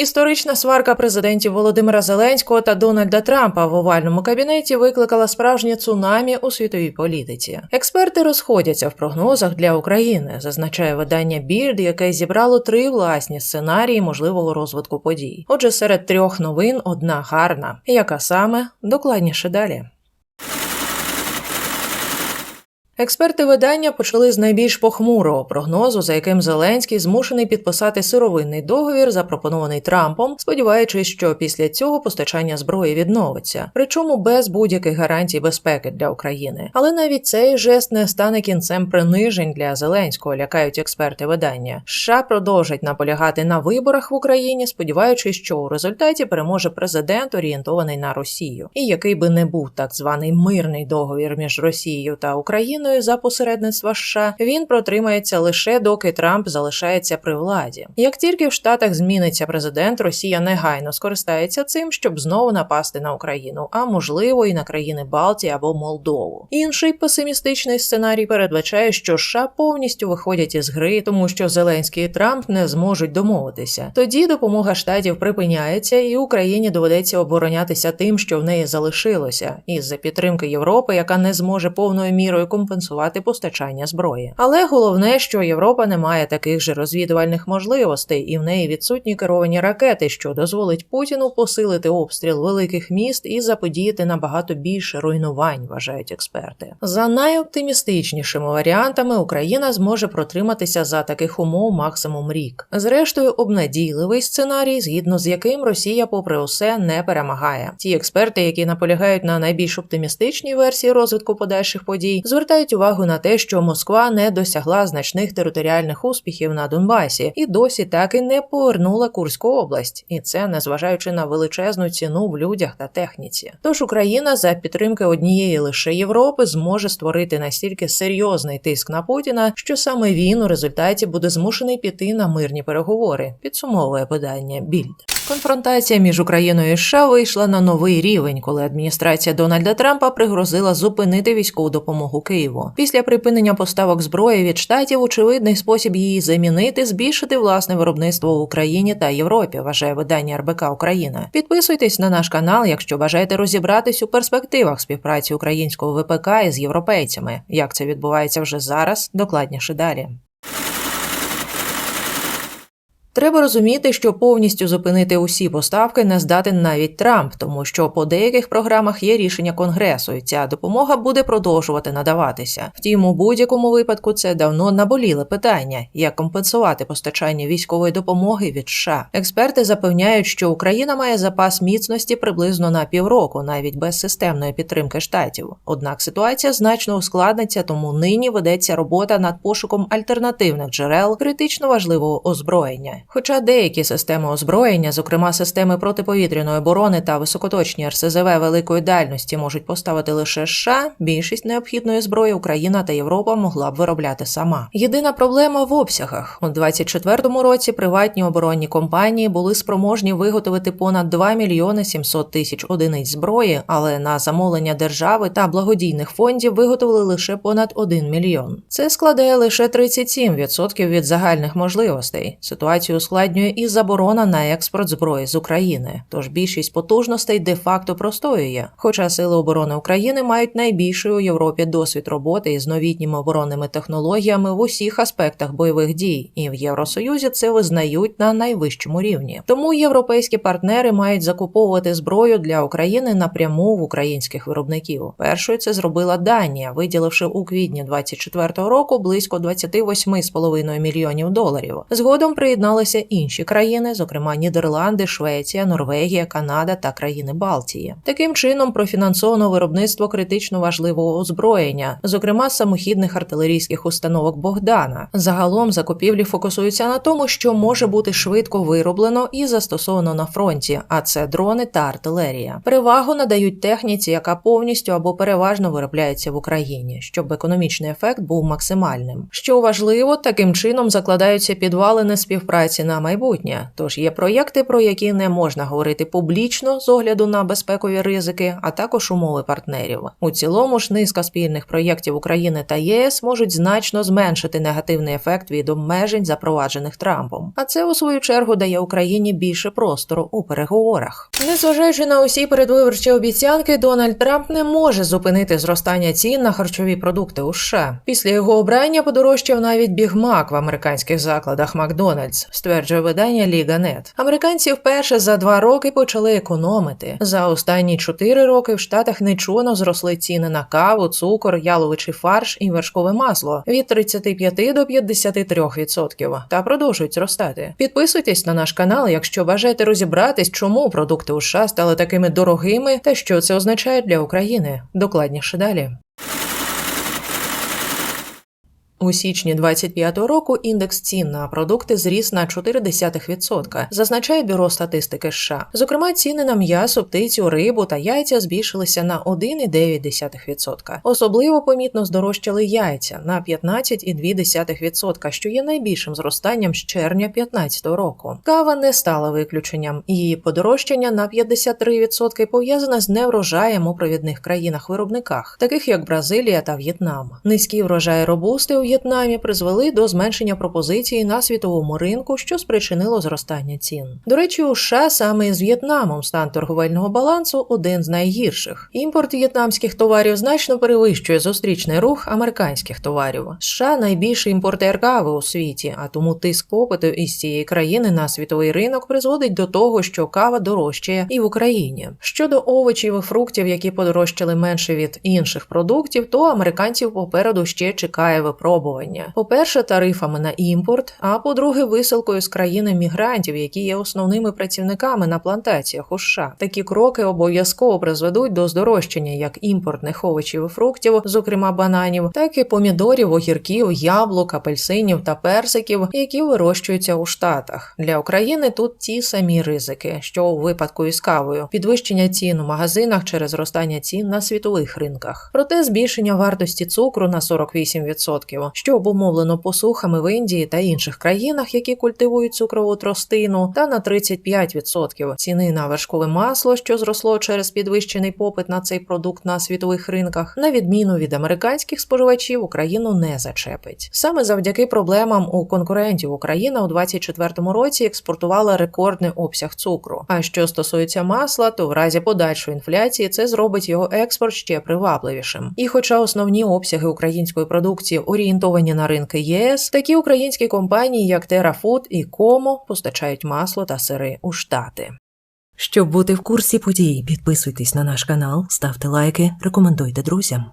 Історична сварка президентів Володимира Зеленського та Дональда Трампа в овальному кабінеті викликала справжнє цунамі у світовій політиці. Експерти розходяться в прогнозах для України, зазначає видання Бірд, яке зібрало три власні сценарії можливого розвитку подій. Отже, серед трьох новин одна гарна. Яка саме докладніше далі. Експерти видання почали з найбільш похмурого прогнозу, за яким Зеленський змушений підписати сировинний договір, запропонований Трампом, сподіваючись, що після цього постачання зброї відновиться, причому без будь-яких гарантій безпеки для України. Але навіть цей жест не стане кінцем принижень для Зеленського, лякають експерти видання. США продовжать наполягати на виборах в Україні, сподіваючись, що у результаті переможе президент, орієнтований на Росію, і який би не був так званий мирний договір між Росією та Україною за посередництва США, він протримається лише доки Трамп залишається при владі. Як тільки в Штатах зміниться президент, Росія негайно скористається цим, щоб знову напасти на Україну, а можливо і на країни Балтії або Молдову. Інший песимістичний сценарій передбачає, що США повністю виходять із гри, тому що Зеленський і Трамп не зможуть домовитися. Тоді допомога штатів припиняється, і Україні доведеться оборонятися тим, що в неї залишилося, із-за підтримки Європи, яка не зможе повною мірою компенсувати компенсувати постачання зброї. Але головне, що Європа не має таких же розвідувальних можливостей, і в неї відсутні керовані ракети, що дозволить Путіну посилити обстріл великих міст і заподіяти набагато більше руйнувань, вважають експерти. За найоптимістичнішими варіантами Україна зможе протриматися за таких умов максимум рік. Зрештою, обнадійливий сценарій, згідно з яким Росія, попри усе, не перемагає. Ті експерти, які наполягають на найбільш оптимістичній версії розвитку подальших подій, звертають увагу на те, що Москва не досягла значних територіальних успіхів на Донбасі і досі так і не повернула Курську область, і це незважаючи на величезну ціну в людях та техніці. Тож Україна за підтримки однієї лише Європи зможе створити настільки серйозний тиск на Путіна, що саме він у результаті буде змушений піти на мирні переговори. Підсумовує видання Більд. Конфронтація між Україною і США вийшла на новий рівень, коли адміністрація Дональда Трампа пригрозила зупинити військову допомогу Києву. Після припинення поставок зброї від штатів очевидний спосіб її замінити, збільшити власне виробництво в Україні та Європі. Вважає видання РБК Україна. Підписуйтесь на наш канал, якщо бажаєте розібратись у перспективах співпраці українського ВПК із європейцями. Як це відбувається вже зараз, докладніше далі. Треба розуміти, що повністю зупинити усі поставки не здатен навіть Трамп, тому що по деяких програмах є рішення конгресу, і ця допомога буде продовжувати надаватися. Втім, у будь-якому випадку це давно наболіле питання, як компенсувати постачання військової допомоги від США. Експерти запевняють, що Україна має запас міцності приблизно на півроку, навіть без системної підтримки штатів. Однак ситуація значно ускладниться, тому нині ведеться робота над пошуком альтернативних джерел критично важливого озброєння. Хоча деякі системи озброєння, зокрема системи протиповітряної оборони та високоточні РСЗВ великої дальності, можуть поставити лише США, більшість необхідної зброї Україна та Європа могла б виробляти сама. Єдина проблема в обсягах у 2024 році. Приватні оборонні компанії були спроможні виготовити понад 2 мільйони 700 тисяч одиниць зброї, але на замовлення держави та благодійних фондів виготовили лише понад 1 мільйон. Це складає лише 37% від загальних можливостей. Ситуацію ускладнює і заборона на експорт зброї з України. Тож більшість потужностей де-факто простоює. Хоча сили оборони України мають найбільший у Європі досвід роботи із новітніми оборонними технологіями в усіх аспектах бойових дій, і в Євросоюзі це визнають на найвищому рівні. Тому європейські партнери мають закуповувати зброю для України напряму в українських виробників. Першою це зробила Данія, виділивши у квітні 2024 року близько 28,5 мільйонів доларів. Згодом приєдналися інші країни, зокрема Нідерланди, Швеція, Норвегія, Канада та країни Балтії. Таким чином профінансовано виробництво критично важливого озброєння, зокрема самохідних артилерійських установок Богдана. Загалом закупівлі фокусуються на тому, що може бути швидко вироблено і застосовано на фронті, а це дрони та артилерія. Перевагу надають техніці, яка повністю або переважно виробляється в Україні, щоб економічний ефект був максимальним. Що важливо, таким чином закладаються підвалини співпраці праці на майбутнє. Тож є проєкти, про які не можна говорити публічно з огляду на безпекові ризики, а також умови партнерів. У цілому ж низка спільних проєктів України та ЄС можуть значно зменшити негативний ефект від обмежень, запроваджених Трампом. А це у свою чергу дає Україні більше простору у переговорах. Незважаючи на усі передвиборчі обіцянки, Дональд Трамп не може зупинити зростання цін на харчові продукти у США. Після його обрання подорожчав навіть бігмак в американських закладах Макдональдс, стверджує видання Ліга Нет. Американці вперше за два роки почали економити. За останні чотири роки в штатах нечуно зросли ціни на каву, цукор, яловичий фарш і вершкове масло від 35 до 53% та продовжують зростати. Підписуйтесь на наш канал, якщо бажаєте розібратись, чому продукти у США стали такими дорогими та що це означає для України. Докладніше далі. У січні 25-го року індекс цін на продукти зріс на 0,4%, зазначає бюро статистики США. Зокрема, ціни на м'ясо, птицю, рибу та яйця збільшилися на 1,9%. Особливо помітно здорожчали яйця на 15,2%, що є найбільшим зростанням з червня 2015 року. Кава не стала виключенням. Її подорожчання на 53% пов'язане з неврожаєм у провідних країнах-виробниках, таких як Бразилія та В'єтнам. Низькі врожаї робусти у В'єтнамі призвели до зменшення пропозиції на світовому ринку, що спричинило зростання цін. До речі, у США саме з В'єтнамом стан торговельного балансу один з найгірших. Імпорт в'єтнамських товарів значно перевищує зустрічний рух американських товарів. США найбільший імпортер кави у світі, а тому тиск попиту із цієї країни на світовий ринок призводить до того, що кава дорожчає і в Україні. Щодо овочів і фруктів, які подорожчали менше від інших продуктів, то американців попереду ще чекає випробування. По-перше, тарифами на імпорт, а по-друге, висилкою з країни мігрантів, які є основними працівниками на плантаціях у США. Такі кроки обов'язково призведуть до здорожчання як імпортних овочів і фруктів, зокрема бананів, так і помідорів, огірків, яблук, апельсинів та персиків, які вирощуються у Штатах. Для України тут ті самі ризики, що у випадку із кавою, підвищення цін у магазинах через зростання цін на світових ринках. Проте збільшення вартості цукру на 48%, що обумовлено посухами в Індії та інших країнах, які культивують цукрову тростину, та на 35% ціни на вершкове масло, що зросло через підвищений попит на цей продукт на світових ринках, на відміну від американських споживачів, Україну не зачепить. Саме завдяки проблемам у конкурентів Україна у 2024 році експортувала рекордний обсяг цукру. А що стосується масла, то в разі подальшої інфляції це зробить його експорт ще привабливішим. І, хоча основні обсяги української продукції орієнтовані на ринки ЄС, такі українські компанії, як TerraFood і Комо, постачають масло та сири у Штати. Щоб бути в курсі подій, підписуйтесь на наш канал, ставте лайки, рекомендуйте друзям.